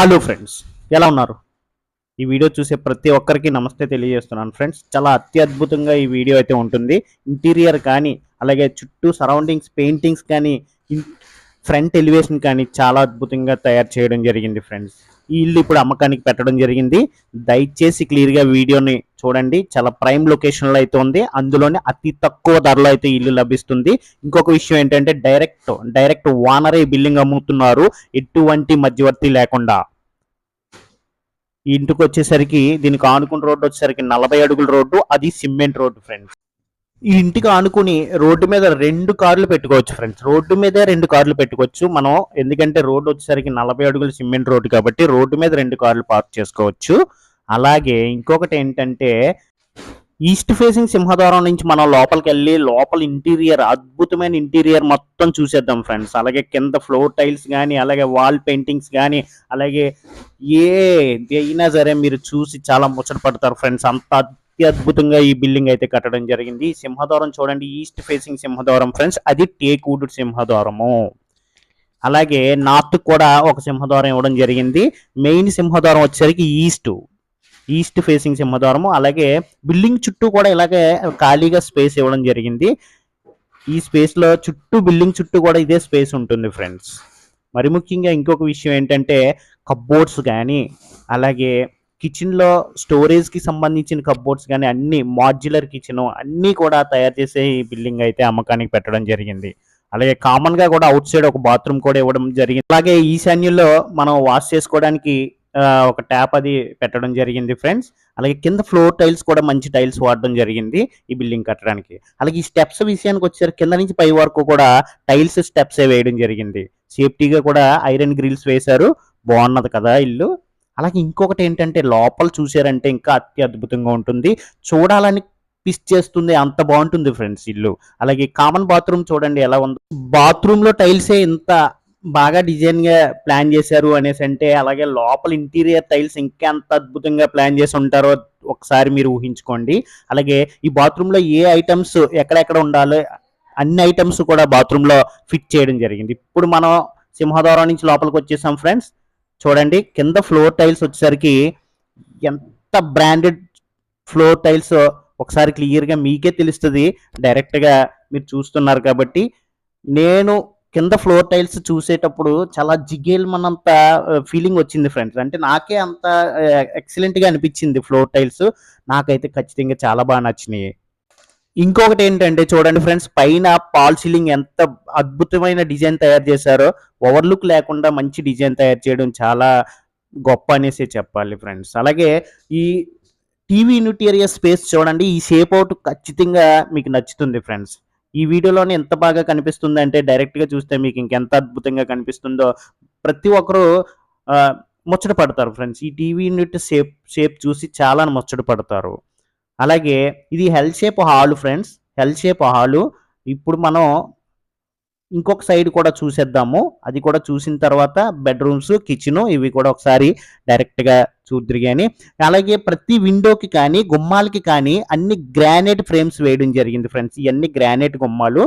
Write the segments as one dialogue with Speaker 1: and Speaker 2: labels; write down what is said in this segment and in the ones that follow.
Speaker 1: Hello friends ఎలా ఉన్నారు? ఈ వీడియో చూసే ప్రతి ఒక్కరికి నమస్తే తెలియజేస్తున్నాను ఫ్రెండ్స్ చాలా అత్యద్భుతంగా ఈ వీడియో అయితే ఉంటుంది. ఇంటీరియర్ కానీ అలాగే చుట్టూ సరౌండింగ్స్ పెయింటింగ్స్ కానీ ఫ్రంట్ ఎలివేషన్ కానీ చాలా అద్భుతంగా తయారు చేయడం జరిగింది ఫ్రెండ్స్ ఈ ఇల్లు ఇప్పుడు అమ్మకానికి పెట్టడం జరిగింది. దయచేసి క్లియర్గా వీడియోని చూడండి. చాలా ప్రైమ్ లొకేషన్లో అయితే ఉంది. అందులోనే అతి తక్కువ ధరలో అయితే ఇల్లు లభిస్తుంది. ఇంకొక విషయం ఏంటంటే డైరెక్ట్ డైరెక్ట్ వానరే బిల్డింగ్ అమ్ముతున్నారు. ఎటువంటి మధ్యవర్తి లేకుండా. ఈ ఇంటికి వచ్చేసరికి దీనికి ఆనుకున్న రోడ్డు వచ్చేసరికి నలభై అడుగుల రోడ్డు అది సిమెంట్ రోడ్డు ఫ్రెండ్స్ ఈ ఇంటికి ఆనుకుని రోడ్డు మీద రెండు కార్లు పెట్టుకోవచ్చు ఫ్రెండ్స్ రోడ్డు మీద రెండు కార్లు పెట్టుకోవచ్చు. మనం ఎందుకంటే రోడ్డు వచ్చేసరికి నలభై అడుగుల సిమెంట్ రోడ్డు కాబట్టి రోడ్డు మీద రెండు కార్లు పార్క్ చేసుకోవచ్చు. అలాగే ఇంకొకటి ఏంటంటే ఈస్ట్ ఫేసింగ్ సింహద్వారం నుంచి మనం లోపలికి వెళ్ళి లోపల ఇంటీరియర్ అద్భుతమైన ఇంటీరియర్ మొత్తం చూసేద్దాం ఫ్రెండ్స్. అలాగే కింద ఫ్లోర్ టైల్స్ కానీ అలాగే వాల్ పెయింటింగ్స్ కానీ అలాగే ఏ అయినా సరే మీరు చూసి చాలా ముచ్చట పడతారు ఫ్రెండ్స్. అంత అత్యద్భుతంగా ఈ బిల్డింగ్ అయితే కట్టడం జరిగింది. సింహద్వారం చూడండి ఈస్ట్ ఫేసింగ్ సింహద్వారం ఫ్రెండ్స్. అది టేక్వుడ్ సింహద్వారము. అలాగే నార్త్ కూడా ఒక సింహద్వారం ఇవ్వడం జరిగింది. మెయిన్ సింహద్వారం వచ్చేసరికి ఈస్ట్. ఈస్ట్ ఫేసింగ్ సింహద్వారము అలాగే బిల్డింగ్ చుట్టూ కూడా ఇలాగే ఖాళీగా స్పేస్ ఇవ్వడం జరిగింది. ఈ స్పేస్లో చుట్టూ బిల్డింగ్ చుట్టూ కూడా ఇదే స్పేస్ ఉంటుంది ఫ్రెండ్స్. మరి ముఖ్యంగా ఇంకొక విషయం ఏంటంటే కబ్బోర్డ్స్ కానీ అలాగే కిచెన్లో స్టోరేజ్కి సంబంధించిన కబ్బోర్డ్స్ కానీ అన్ని మాడ్యులర్ కిచెన్ అన్నీ కూడా తయారు చేసే ఈ బిల్డింగ్ అయితే అమ్మకానికి పెట్టడం జరిగింది. అలాగే కామన్గా కూడా అవుట్ సైడ్ ఒక బాత్రూమ్ కూడా ఇవ్వడం జరిగింది. అలాగే ఈశాన్యుల్లో మనం వాష్ చేసుకోవడానికి ఒక ట్యాప్ అది పెట్టడం జరిగింది ఫ్రెండ్స్. అలాగే కింద ఫ్లోర్ టైల్స్ కూడా మంచి టైల్స్ వాడడం జరిగింది ఈ బిల్డింగ్ కట్టడానికి. అలాగే ఈ స్టెప్స్ విషయానికి వచ్చారు కింద నుంచి పై వరకు కూడా టైల్స్ స్టెప్స్ వేయడం జరిగింది. సేఫ్టీగా కూడా ఐరన్ గ్రిల్స్ వేశారు. బాగున్నది కదా ఇల్లు. అలాగే ఇంకొకటి ఏంటంటే లోపల చూసారంటే ఇంకా అతి అద్భుతంగా ఉంటుంది. చూడాలని పిస్ చేస్తుంది అంత బాగుంటుంది ఫ్రెండ్స్ ఇల్లు. అలాగే కామన్ బాత్రూమ్ చూడండి ఎలా ఉంది. బాత్రూమ్లో టైల్సే ఇంత బాగా డిజైన్గా ప్లాన్ చేశారు అనేసి అంటే అలాగే లోపల ఇంటీరియర్ టైల్స్ ఇంకా ఎంత అద్భుతంగా ప్లాన్ చేసి ఉంటారో ఒకసారి మీరు ఊహించుకోండి. అలాగే ఈ బాత్రూంలో ఏ ఐటమ్స్ ఎక్కడెక్కడ ఉండాలో అన్ని ఐటమ్స్ కూడా బాత్రూంలో ఫిట్ చేయడం జరిగింది. ఇప్పుడు మనం సింహద్వారం నుంచి లోపలికి వచ్చేసాం ఫ్రెండ్స్ చూడండి కింద ఫ్లోర్ టైల్స్ వచ్చేసరికి ఎంత బ్రాండెడ్ ఫ్లోర్ టైల్స్ ఒకసారి క్లియర్గా మీకే తెలుస్తుంది. డైరెక్ట్గా మీరు చూస్తున్నారు కాబట్టి నేను కింద ఫ్లోర్ టైల్స్ చూసేటప్పుడు చాలా జిగేల్మనంత ఫీలింగ్ వచ్చింది ఫ్రెండ్స్ అంటే నాకే అంత ఎక్సలెంట్గా అనిపించింది ఫ్లోర్ టైల్స్. నాకైతే ఖచ్చితంగా చాలా బాగా నచ్చినాయి. ఇంకొకటి ఏంటంటే చూడండి ఫ్రెండ్స్ పైన పాల్ సీలింగ్ ఎంత అద్భుతమైన డిజైన్ తయారు చేశారో ఓవర్లుక్ లేకుండా మంచి డిజైన్ తయారు చేయడం చాలా గొప్ప అనేసి చెప్పాలి ఫ్రెండ్స్ అలాగే ఈ టీవీ యూనిటేరియర్ స్పేస్ చూడండి ఈ షేప్ అవుట్ ఖచ్చితంగా మీకు నచ్చుతుంది ఫ్రెండ్స్ ఈ వీడియోలోనే ఎంత బాగా కనిపిస్తుందంటే డైరెక్ట్గా చూస్తే మీకు ఇంకెంత అద్భుతంగా కనిపిస్తుందో ప్రతి ఒక్కరూ ముచ్చట పడతారు ఫ్రెండ్స్. ఈ టీవీ యూనిట్ షేప్ షేప్ చూసి చాలా ముచ్చట పడతారు. అలాగే ఇది L shape hall friends. L shape hall. ఇప్పుడు మనం ఇంకొక సైడ్ కూడా చూసేద్దాము. అది కూడా చూసిన తర్వాత బెడ్రూమ్స్ కిచెన్ ఇవి కూడా ఒకసారి డైరెక్ట్గా చూద్దరు కానీ అలాగే ప్రతి విండోకి కానీ గుమ్మాలకి కానీ అన్ని గ్రానైట్ ఫ్రేమ్స్ వేయడం జరిగింది ఫ్రెండ్స్ ఇవన్నీ గ్రానైట్ గుమ్మాలు.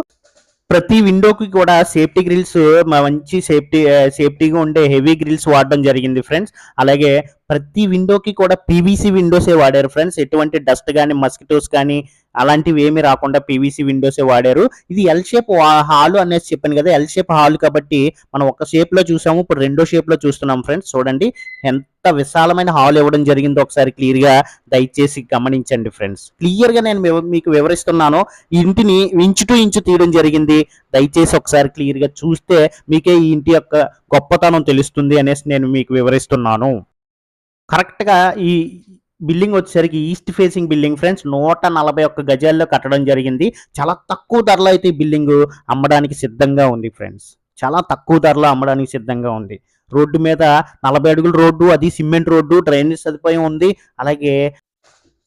Speaker 1: ప్రతి విండోకి కూడా సేఫ్టీ గ్రిల్స్ మంచి సేఫ్టీ సేఫ్టీగా ఉండే హెవీ గ్రిల్స్ వాడడం జరిగింది ఫ్రెండ్స్ అలాగే ప్రతి విండోకి కూడా పీవీసీ విండోసే వాడారు ఫ్రెండ్స్ ఎటువంటి డస్ట్ కానీ మస్కిటోస్ కానీ అలాంటివి ఏమీ రాకుండా పీవీసీ విండోసే వాడారు. ఇది ఎల్ షేప్ హాల్ అనేసి చెప్పాను కదా ఎల్ షేప్ హాల్ కాబట్టి మనం ఒక షేప్లో చూసాము ఇప్పుడు రెండో షేప్లో చూస్తున్నాం ఫ్రెండ్స్ చూడండి ఎంత విశాలమైన హాల్ ఇవ్వడం జరిగిందో ఒకసారి క్లియర్గా దయచేసి గమనించండి ఫ్రెండ్స్ క్లియర్గా నేను మీకు వివరిస్తున్నాను ఇంటిని ఇంచు టు ఇంచు తీయడం జరిగింది. దయచేసి ఒకసారి క్లియర్గా చూస్తే మీకే ఈ ఇంటి యొక్క గొప్పతనం తెలుస్తుంది అనేసి నేను మీకు వివరిస్తున్నాను. కరెక్ట్గా ఈ బిల్డింగ్ వచ్చేసరికి ఈస్ట్ ఫేసింగ్ బిల్డింగ్ ఫ్రెండ్స్. నూట నలభై ఒక్క గజాల్లో కట్టడం జరిగింది. చాలా తక్కువ ధరలో అయితే ఈ బిల్డింగ్ అమ్మడానికి సిద్ధంగా ఉంది ఫ్రెండ్స్. చాలా తక్కువ ధరలో అమ్మడానికి సిద్ధంగా ఉంది. రోడ్డు మీద నలభై అడుగుల రోడ్డు అది సిమెంట్ రోడ్డు డ్రైనేజ్ సదుపాయం ఉంది. అలాగే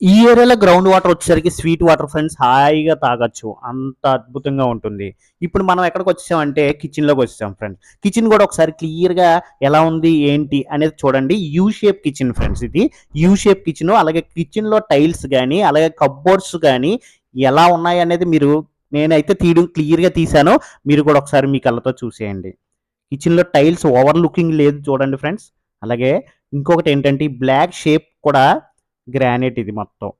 Speaker 1: ఈ ఏరియాలో గ్రౌండ్ వాటర్ వచ్చేసరికి స్వీట్ వాటర్ ఫ్రెండ్స్ హాయిగా తాగొచ్చు. అంత అద్భుతంగా ఉంటుంది. ఇప్పుడు మనం ఎక్కడికి వచ్చామంటే కిచెన్లోకి వచ్చాం ఫ్రెండ్స్. కిచెన్ కూడా ఒకసారి క్లియర్గా ఎలా ఉంది ఏంటి అనేది చూడండి. యూ షేప్ కిచెన్ ఫ్రెండ్స్ ఇది. యూ షేప్ కిచెన్ అలాగే కిచెన్లో టైల్స్ కానీ అలాగే కబ్బోర్డ్స్ కానీ ఎలా ఉన్నాయి అనేది మీరు నేనైతే తీయడం క్లియర్గా తీశాను. మీరు కూడా ఒకసారి మీ కళ్ళతో చూసేయండి. కిచెన్లో టైల్స్ ఓవర్ లుకింగ్ లేదు చూడండి ఫ్రెండ్స్. అలాగే ఇంకొకటి ఏంటంటే బ్లాక్ షేప్ కూడా గ్రానైట్ ఇది మొత్తం.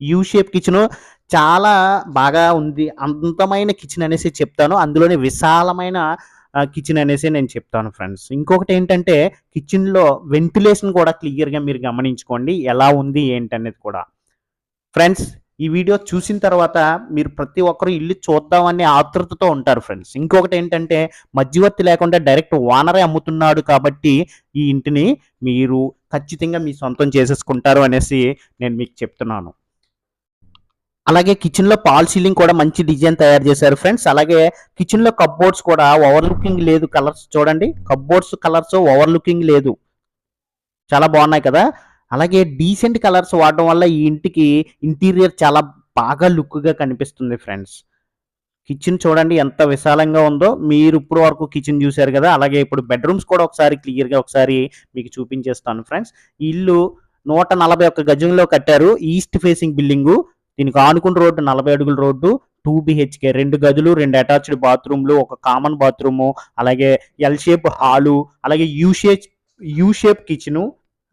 Speaker 1: యూ షేప్ కిచెన్ చాలా బాగా ఉంది. అందమైన కిచెన్ అనేసి చెప్తాను. అందులోనే విశాలమైన కిచెన్ అనేసి నేను చెప్తాను ఫ్రెండ్స్ ఇంకొకటి ఏంటంటే కిచెన్లో వెంటిలేషన్ కూడా క్లియర్గా మీరు గమనించుకోండి. ఎలా ఉంది ఏంటనేది కూడా. ఫ్రెండ్స్ ఈ వీడియో చూసిన తర్వాత మీరు ప్రతి ఒక్కరు ఇల్లు చూద్దామని ఆతృతతో ఉంటారు ఫ్రెండ్స్ ఇంకొకటి ఏంటంటే మధ్యవర్తి లేకుండా డైరెక్ట్ ఓనరే అమ్ముతున్నాడు కాబట్టి ఈ ఇంటిని మీరు ఖచ్చితంగా మీ సొంతం చేసేసుకుంటారు అనేసి నేను మీకు చెప్తున్నాను. అలాగే కిచెన్లో పాల్ సీలింగ్ కూడా మంచి డిజైన్ తయారు చేశారు ఫ్రెండ్స్. అలాగే కిచెన్లో కప్బోర్డ్స్ కూడా ఓవర్ లుకింగ్ లేదు కలర్స్ చూడండి. కప్బోర్డ్స్ కలర్స్ ఓవర్ లుకింగ్ లేదు. చాలా బాగున్నాయి కదా. అలాగే డీసెంట్ కలర్స్ వాడడం వల్ల ఈ ఇంటికి ఇంటీరియర్ చాలా బాగా లుక్గా కనిపిస్తుంది ఫ్రెండ్స్. కిచెన్ చూడండి ఎంత విశాలంగా ఉందో. మీరు ఇప్పుడు వరకు కిచెన్ చూశారు కదా అలాగే ఇప్పుడు బెడ్రూమ్స్ కూడా ఒకసారి క్లియర్గా ఒకసారి మీకు చూపించేస్తాను ఫ్రెండ్స్. ఇల్లు నూట నలభై ఒక్క గజంలో కట్టారు ఈస్ట్ ఫేసింగ్ బిల్డింగు దీనికి ఆనుకున్న రోడ్డు నలభై అడుగుల రోడ్డు టూ బిహెచ్కే రెండు గదులు రెండు అటాచ్డ్ బాత్రూమ్లు ఒక కామన్ బాత్రూము అలాగే ఎల్ షేప్ హాలు అలాగే U shape U shape kitchen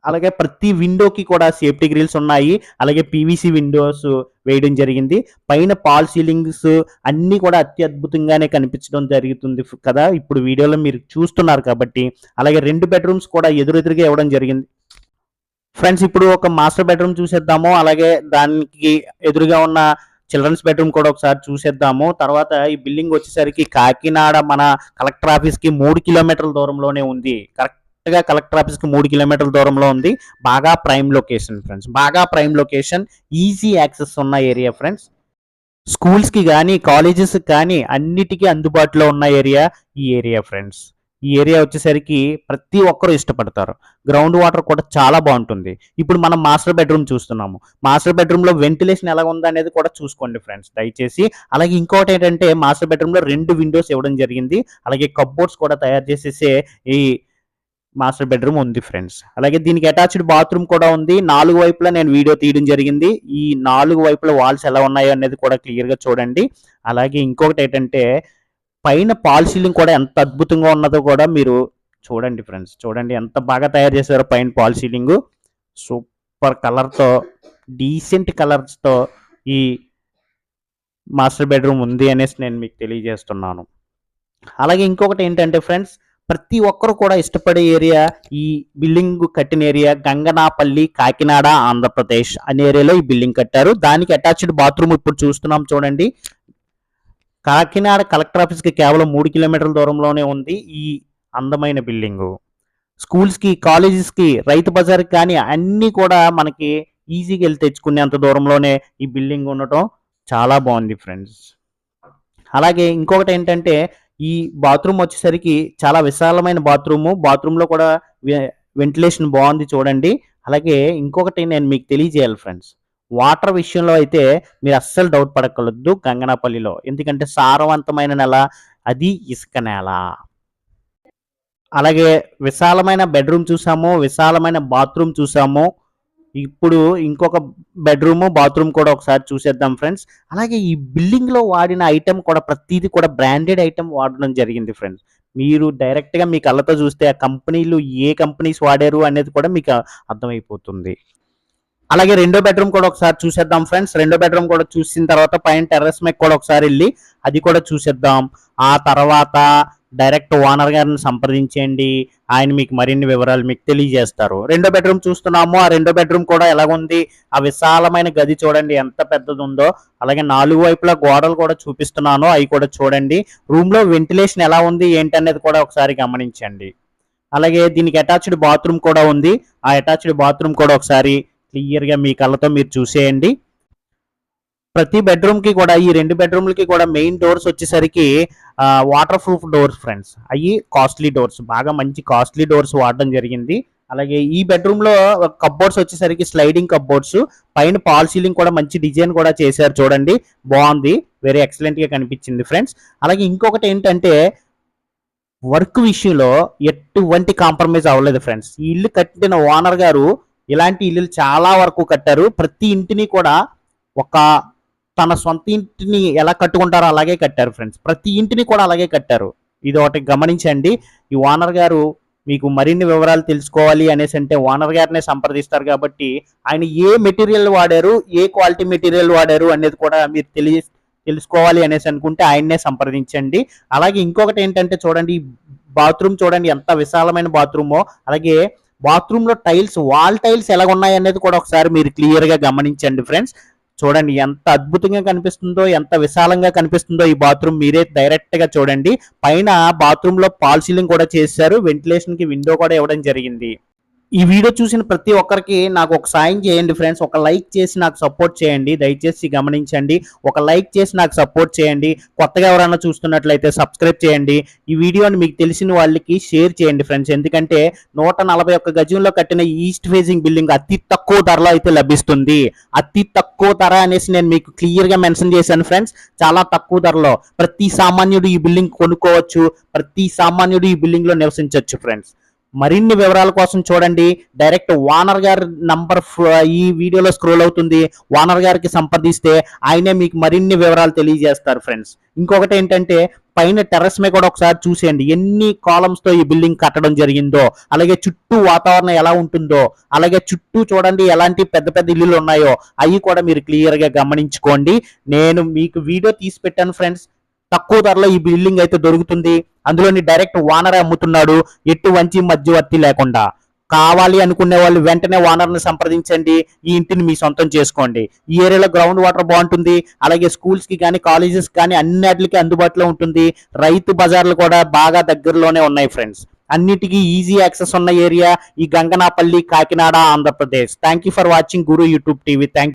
Speaker 1: అలాగే ప్రతి విండోకి కూడా సేఫ్టీ గ్రిల్స్ ఉన్నాయి. అలాగే పీవీసీ విండోస్ వేయడం జరిగింది. పైన పాల్ సీలింగ్స్ అన్నీ కూడా అత్యద్భుతంగానే కనిపించడం జరుగుతుంది కదా. ఇప్పుడు వీడియోలో మీరు చూస్తున్నారు కాబట్టి. అలాగే రెండు బెడ్రూమ్స్ కూడా ఎదురెదురుగా ఇవ్వడం జరిగింది. ఫ్రెండ్స్ ఇప్పుడు ఒక మాస్టర్ బెడ్రూమ్ చూసేద్దాము. అలాగే దానికి ఎదురుగా ఉన్న చిల్డ్రన్స్ బెడ్రూమ్ కూడా ఒకసారి చూసేద్దాము. తర్వాత ఈ బిల్డింగ్ వచ్చేసరికి కాకినాడ మన కలెక్టర్ ఆఫీస్కి మూడు కిలోమీటర్ల దూరంలోనే ఉంది. కరెక్ట్ గా కలెక్టర్ ఆఫీస్కి మూడు కిలోమీటర్ల దూరంలో ఉంది. బాగా ప్రైమ్ లొకేషన్ ఫ్రెండ్స్. బాగా ప్రైమ్ లొకేషన్ ఈజీ యాక్సెస్ ఉన్న ఏరియా ఫ్రెండ్స్. స్కూల్స్కి కానీ కాలేజెస్కి కానీ అన్నిటికీ అందుబాటులో ఉన్న ఏరియా ఈ ఏరియా ఫ్రెండ్స్. ఈ ఏరియా వచ్చేసరికి ప్రతి ఒక్కరూ ఇష్టపడతారు. గ్రౌండ్ వాటర్ కూడా చాలా బాగుంటుంది. ఇప్పుడు మనం మాస్టర్ బెడ్రూమ్ చూస్తున్నాము. మాస్టర్ బెడ్రూమ్లో వెంటిలేషన్ ఎలా ఉందా అనేది కూడా చూసుకోండి ఫ్రెండ్స్ దయచేసి. అలాగే ఇంకోటి ఏంటంటే మాస్టర్ బెడ్రూమ్లో రెండు విండోస్ ఇవ్వడం జరిగింది. అలాగే కప్బోర్డ్స్ కూడా తయారు చేసేసే ఈ మాస్టర్ బెడ్రూమ్ ఉంది ఫ్రెండ్స్ అలాగే దీనికి అటాచ్డ్ బాత్రూమ్ కూడా ఉంది. నాలుగు వైపులా నేను వీడియో తీయడం జరిగింది. ఈ నాలుగు వైపుల వాల్స్ ఎలా ఉన్నాయో అనేది కూడా క్లియర్గా చూడండి. అలాగే ఇంకొకటి ఏంటంటే పైన పాల్ సీలింగ్ కూడా ఎంత అద్భుతంగా ఉన్నదో కూడా మీరు చూడండి ఫ్రెండ్స్ చూడండి ఎంత బాగా తయారు చేశారో పైన పాల్ సీలింగ్. సూపర్ కలర్తో డీసెంట్ కలర్స్తో ఈ మాస్టర్ బెడ్రూమ్ ఉంది అనేసి నేను మీకు తెలియజేస్తున్నాను. అలాగే ఇంకొకటి ఏంటంటే ఫ్రెండ్స్ ప్రతి ఒక్కరు కూడా ఇష్టపడే ఏరియా ఈ బిల్డింగ్ కట్టిన ఏరియా గంగనాపల్లి కాకినాడ ఆంధ్రప్రదేశ్ అనే ఏరియాలో ఈ బిల్డింగ్ కట్టారు. దానికి అటాచ్డ్ బాత్రూమ్ ఇప్పుడు చూస్తున్నాం చూడండి. కాకినాడ కలెక్టర్ ఆఫీస్కి కేవలం మూడు కిలోమీటర్ల దూరంలోనే ఉంది ఈ అందమైన బిల్డింగు. స్కూల్స్కి కాలేజెస్కి రైతు బజార్కి కానీ అన్నీ కూడా మనకి ఈజీగా వెళ్ళి తెచ్చుకునేంత దూరంలోనే ఈ బిల్డింగ్ ఉండటం చాలా బాగుంది ఫ్రెండ్స్. అలాగే ఇంకొకటి ఏంటంటే ఈ బాత్రూమ్ వచ్చేసరికి చాలా విశాలమైన బాత్రూము. బాత్రూంలో కూడా వెంటిలేషన్ బాగుంది చూడండి. అలాగే ఇంకొకటి నేను మీకు తెలియజేయాలి ఫ్రెండ్స్. వాటర్ విషయంలో అయితే మీరు అస్సలు డౌట్ పడకూడదు గంగనాపల్లిలో. ఎందుకంటే సారవంతమైన నెల అది ఇసుక నేల. అలాగే విశాలమైన బెడ్రూమ్ చూసాము విశాలమైన బాత్రూమ్ చూసాము. ఇప్పుడు ఇంకొక బెడ్రూమ్ బాత్రూమ్ కూడా ఒకసారి చూసేద్దాం ఫ్రెండ్స్. అలాగే ఈ బిల్డింగ్లో వాడిన ఐటెం కూడా ప్రతిదీ కూడా బ్రాండెడ్ ఐటెం వాడడం జరిగింది ఫ్రెండ్స్. మీరు డైరెక్ట్గా మీ కళ్ళతో చూస్తే ఆ కంపెనీలు ఏ కంపెనీస్ వాడారు అనేది కూడా మీకు అర్థమైపోతుంది. అలాగే రెండో బెడ్రూమ్ కూడా ఒకసారి చూసేద్దాం ఫ్రెండ్స్. రెండో బెడ్రూమ్ కూడా చూసిన తర్వాత పైన టెర్రస్ మీద కూడా ఒకసారి వెళ్ళి అది కూడా చూసేద్దాం. ఆ తర్వాత డైరెక్ట్ ఓనర్ గారిని సంప్రదించండి ఆయన మీకు మరిన్ని వివరాలు మీకు తెలియజేస్తారు. రెండో బెడ్రూమ్ చూస్తున్నాము. ఆ రెండో బెడ్రూమ్ కూడా ఎలాగుంది ఆ విశాలమైన గది చూడండి ఎంత పెద్దది ఉందో అలాగే నాలుగు వైపులా గోడలు కూడా చూపిస్తున్నాను. అవి కూడా చూడండి. రూమ్లో వెంటిలేషన్ ఎలా ఉంది? ఏంటనేది కూడా ఒకసారి గమనించండి. అలాగే దీనికి అటాచ్డ్ బాత్రూమ్ కూడా ఉంది. ఆ అటాచ్డ్ బాత్రూమ్ కూడా ఒకసారి క్లియర్గా మీ కళ్ళతో మీరు చూసేయండి. ప్రతి బెడ్రూమ్కి కూడా ఈ రెండు బెడ్రూమ్లకి కూడా మెయిన్ డోర్స్ వచ్చేసరికి వాటర్ ప్రూఫ్ డోర్స్ ఫ్రెండ్స్ అవి కాస్ట్లీ డోర్స్ బాగా మంచి కాస్ట్లీ డోర్స్ వాడడం జరిగింది. అలాగే ఈ బెడ్రూమ్లో కప్బోర్డ్స్ వచ్చేసరికి స్లైడింగ్ కప్బోర్డ్స్ పైన పాల్ సీలింగ్ కూడా మంచి డిజైన్ కూడా చేశారు చూడండి. బాగుంది. వెరీ ఎక్సలెంట్గా కనిపించింది ఫ్రెండ్స్ అలాగే ఇంకొకటి ఏంటంటే వర్క్ విషయంలో ఎటువంటి కాంప్రమైజ్ అవ్వలేదు ఫ్రెండ్స్ ఈ ఇల్లు కట్టిన ఓనర్ గారు ఇలాంటి ఇల్లు చాలా వరకు కట్టారు. ప్రతి ఇంటిని కూడా ఒక తన సొంత ఇంటిని ఎలా కట్టుకుంటారో అలాగే కట్టారు ఫ్రెండ్స్. ప్రతి ఇంటిని కూడా అలాగే కట్టారు. ఇది ఒకటి గమనించండి. ఈ ఓనర్ గారు మీకు మరిన్ని వివరాలు తెలుసుకోవాలి అనేసి అంటే ఓనర్ గారినే సంప్రదిస్తారు కాబట్టి ఆయన ఏ మెటీరియల్ వాడారు ఏ క్వాలిటీ మెటీరియల్ వాడారు అనేది కూడా మీరు తెలియ తెలుసుకోవాలి అనేసి అనుకుంటే ఆయన్నే సంప్రదించండి. అలాగే ఇంకొకటి ఏంటంటే చూడండి బాత్రూమ్ చూడండి ఎంత విశాలమైన బాత్రూమో అలాగే బాత్రూంలో టైల్స్ వాల్ టైల్స్ ఎలా ఉన్నాయి అనేది కూడా ఒకసారి మీరు క్లియర్గా గమనించండి ఫ్రెండ్స్. చూడండి ఎంత అద్భుతంగా కనిపిస్తుందో ఎంత విశాలంగా కనిపిస్తుందో ఈ బాత్రూమ్ మీరే డైరెక్ట్గా చూడండి. పైన బాత్రూమ్లో పాల్ సీలింగ్ కూడా చేశారు. వెంటిలేషన్కి విండో కూడా ఇవ్వడం జరిగింది. ఈ వీడియో చూసిన ప్రతి ఒక్కరికి నాకు ఒక సాయం చేయండి ఫ్రెండ్స్. ఒక లైక్ చేసి నాకు సపోర్ట్ చేయండి. దయచేసి గమనించండి. ఒక లైక్ చేసి నాకు సపోర్ట్ చేయండి. కొత్తగా ఎవరైనా చూస్తున్నట్లయితే సబ్స్క్రైబ్ చేయండి. ఈ వీడియోని మీకు తెలిసిన వాళ్ళకి షేర్ చేయండి ఫ్రెండ్స్. ఎందుకంటే నూట నలభై ఒక్క గజంలో కట్టిన ఈస్ట్ ఫేజింగ్ బిల్డింగ్ అతి తక్కువ ధరలో అయితే లభిస్తుంది. అతి తక్కువ ధర అనేసి నేను మీకు క్లియర్గా మెన్షన్ చేశాను ఫ్రెండ్స్. చాలా తక్కువ ధరలో ప్రతి సామాన్యుడు ఈ బిల్డింగ్ కొనుక్కోవచ్చు. ప్రతి సామాన్యుడు ఈ బిల్డింగ్లో నివసించవచ్చు ఫ్రెండ్స్. మరిన్ని వివరాల కోసం చూడండి. డైరెక్ట్ వానర్ గారి నంబర్ ఈ వీడియోలో స్క్రోల్ అవుతుంది. వానర్ గారికి సంప్రదిస్తే ఆయనే మీకు మరిన్ని వివరాలు తెలియజేస్తారు ఫ్రెండ్స్ ఇంకొకటి ఏంటంటే పైన టెర్రస్ మీద కూడా ఒకసారి చూసేయండి. ఎన్ని కాలమ్స్తో ఈ బిల్డింగ్ కట్టడం జరిగిందో అలాగే చుట్టూ వాతావరణం ఎలా ఉంటుందో అలాగే చుట్టూ చూడండి ఎలాంటి పెద్ద పెద్ద ఇల్లులు ఉన్నాయో అవి కూడా మీరు క్లియర్గా గమనించుకోండి. నేను మీకు వీడియో తీసి పెట్టాను ఫ్రెండ్స్ తక్కువ ధరలో ఈ బిల్డింగ్ అయితే దొరుకుతుంది. అందులోని డైరెక్ట్ వానర్ అమ్ముతున్నాడు. ఎటువంటి మధ్యవర్తి లేకుండా. కావాలి అనుకునే వాళ్ళు వెంటనే ఓనర్ని సంప్రదించండి. ఈ ఇంటిని మీ సొంతం చేసుకోండి. ఈ ఏరియాలో గ్రౌండ్ వాటర్ బాగుంటుంది. అలాగే స్కూల్స్కి కానీ కాలేజెస్ కానీ అన్నిటికీ అందుబాటులో ఉంటుంది. రైతు బజార్లు కూడా బాగా దగ్గరలోనే ఉన్నాయి ఫ్రెండ్స్. అన్నిటికీ ఈజీ యాక్సెస్ ఉన్న ఏరియా ఈ Ganganapalli Kakinada Andhra Pradesh. Thank you for watching Guru YouTube TV thank